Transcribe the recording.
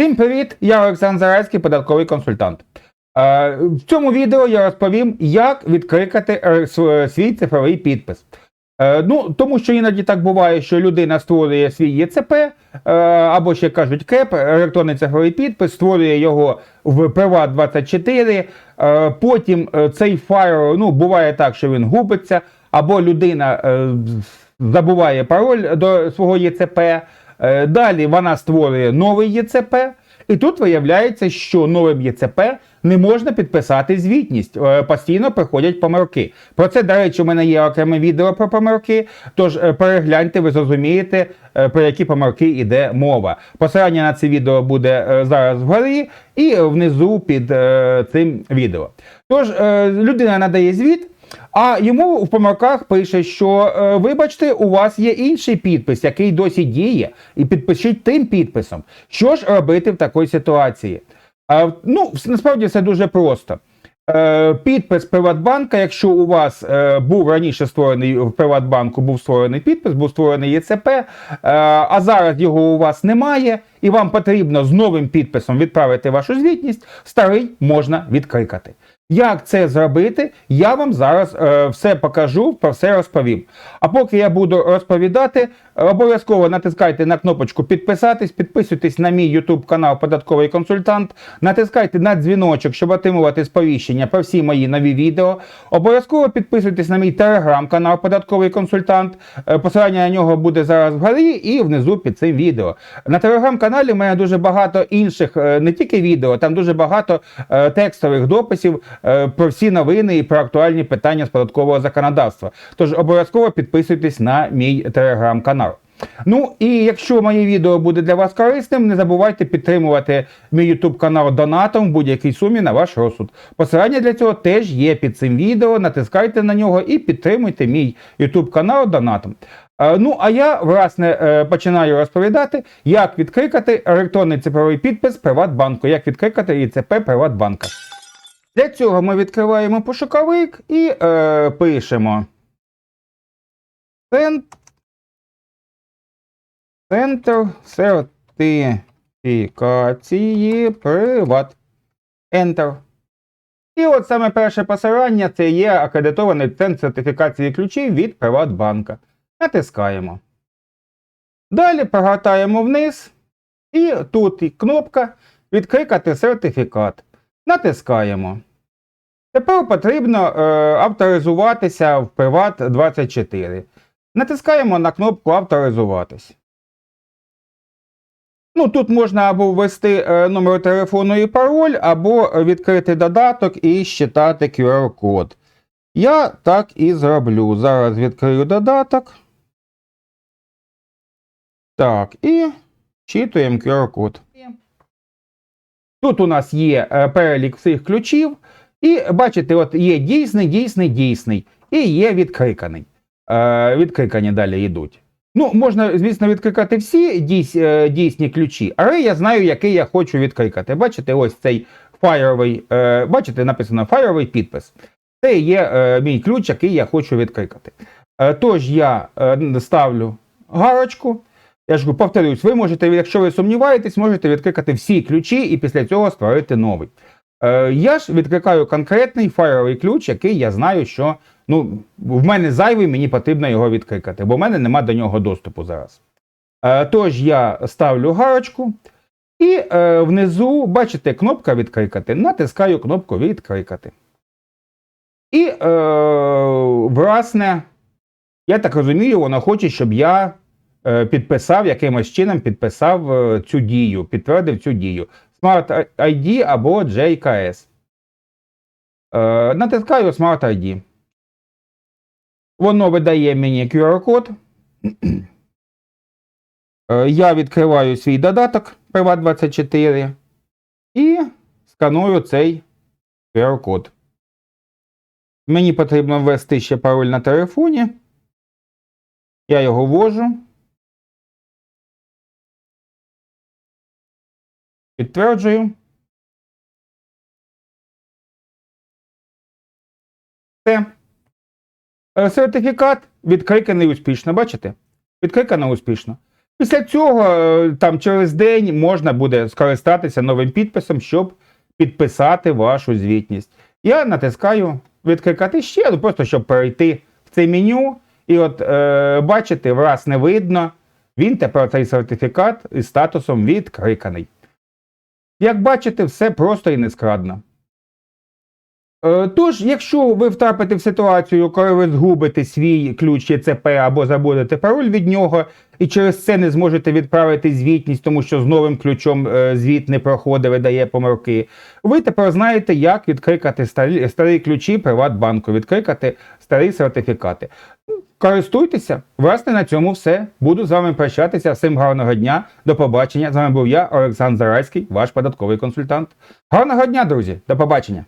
Всім привіт! Я Олександр Зарайський, податковий консультант. Е, В цьому відео я розповім, як відкликати свій цифровий підпис. Е, Ну, тому що іноді так буває, що людина створює свій ЄЦП, е, або ще кажуть КЕП, електронний цифровий підпис, створює його в Privat24, е, потім цей файл, ну, буває так, що він губиться, або людина забуває пароль до свого ЄЦП. Е, Далі вона створює новий ЄЦП, і тут виявляється, що новим ЄЦП не можна підписати звітність. Е, Постійно приходять помилки. Про це, до речі, у мене є окреме відео про помилки. Тож е, перегляньте, ви зрозумієте, про які помилки йде мова. Посилання на це відео буде зараз вгорі і внизу під цим відео. Тож людина надає звіт. А йому в помилках пише, що е, вибачте, у вас є інший підпис, який досі діє, і підпишіть тим підписом. Що ж робити в такій ситуації? Ну, насправді все дуже просто. Е, підпис Приватбанка, якщо у вас е, був раніше створений в Приватбанку, був створений підпис, був створений ЄЦП, а зараз його у вас немає, і вам потрібно з новим підписом відправити вашу звітність, старий можна відкликати. Як це зробити, я вам зараз е, все покажу, про все розповім. А поки я буду розповідати, обов'язково натискайте на кнопочку підписатись, підписуйтесь на мій YouTube канал Податковий консультант, натискайте на дзвіночок, щоб отримувати сповіщення про всі мої нові відео. Обов'язково підписуйтесь на мій телеграм-канал Податковий консультант. Е, Посилання на нього буде зараз вгорі і внизу під цим відео. На телеграм-каналі в мене дуже багато інших, е, не тільки відео, там дуже багато е, текстових дописів про всі новини і про актуальні питання з податкового законодавства. Тож обов'язково підписуйтесь на мій телеграм-канал. Ну і якщо моє відео буде для вас корисним, не забувайте підтримувати мій YouTube канал донатом в будь-якій сумі на ваш розсуд. Посилання для цього теж є під цим відео. Натискайте на нього і підтримуйте мій YouTube канал донатом. Е, Ну, а я, власне, е, починаю розповідати, як відкликати електронний цифровий підпис Приватбанку, як відкликати ІЦП Приватбанка. Для цього ми відкриваємо пошуковик і е, пишемо Цен- Центр сертифікації Приват. Enter. І от саме перше посилання це є акредитований центр сертифікації ключів від Приватбанка. Натискаємо. Далі прогортаємо вниз. І тут кнопка Відкликати сертифікат. Натискаємо. Тепер потрібно е, авторизуватися в Приват24. Натискаємо на кнопку Авторизуватись. Ну, тут можна або ввести е, номер телефону і пароль, або відкрити додаток і считати QR-код. Я так і зроблю. Зараз відкрию додаток. Так, і вчитуємо QR-код. Тут у нас є е, перелік всіх ключів. І бачите, от є дійсний, дійсний, дійсний. І є відкликаний. Е, відкликані далі йдуть. Ну, можна, звісно, відкликати всі е, дійсні ключі, але я знаю, який я хочу відкликати. Бачите, ось цей фаєровий, е, бачите, написано фаєровий підпис. Це є е, мій ключ, який я хочу відкликати. Тож я ставлю гарочку. Я ж повторюсь, ви можете, якщо ви сумніваєтесь, можете відкликати всі ключі і після цього створити новий. Е, я ж відкликаю конкретний фаєровий ключ, який я знаю, що ну, в мене зайвий, мені потрібно його відкликати, бо в мене нема до нього доступу зараз. Е, тож я ставлю гарочку, і е, внизу, бачите, кнопка відкликати. Натискаю кнопку відкликати. І, е, власне, я так розумію, вона хоче, щоб я підписав якимось чином підписав цю дію, підтвердив цю дію. Smart ID або JKS. Е, натискаю Smart ID. Воно видає мені QR-код. Е, Я відкриваю свій додаток Privat24 і сканую цей QR-код. Мені потрібно ввести ще пароль на телефоні. Я його ввожу. Підтверджую. Все. Е, Сертифікат відкликаний успішно, бачите? Відкликано успішно. Після цього, е, там через день можна буде скористатися новим підписом, щоб підписати вашу звітність. Я натискаю відкликати ще, ну просто щоб перейти в це меню. І от е, бачите, враз не видно. Він тепер цей сертифікат із статусом відкликаний. Як бачите, все просто і нескладно. Е, Тож, якщо ви втрапите в ситуацію, коли ви згубите свій ключ ЄЦП або забудете пароль від нього, і через це не зможете відправити звітність, тому що з новим ключом е, звіт не проходить, видає помилки, ви тепер знаєте, як відкликати старі, старі ключі Приватбанку, відкликати старі сертифікати. Користуйтеся, власне, на цьому все. Буду з вами прощатися. Всім гарного дня. До побачення. З вами був я, Олександр Зарайський, ваш податковий консультант. Гарного дня, друзі. До побачення.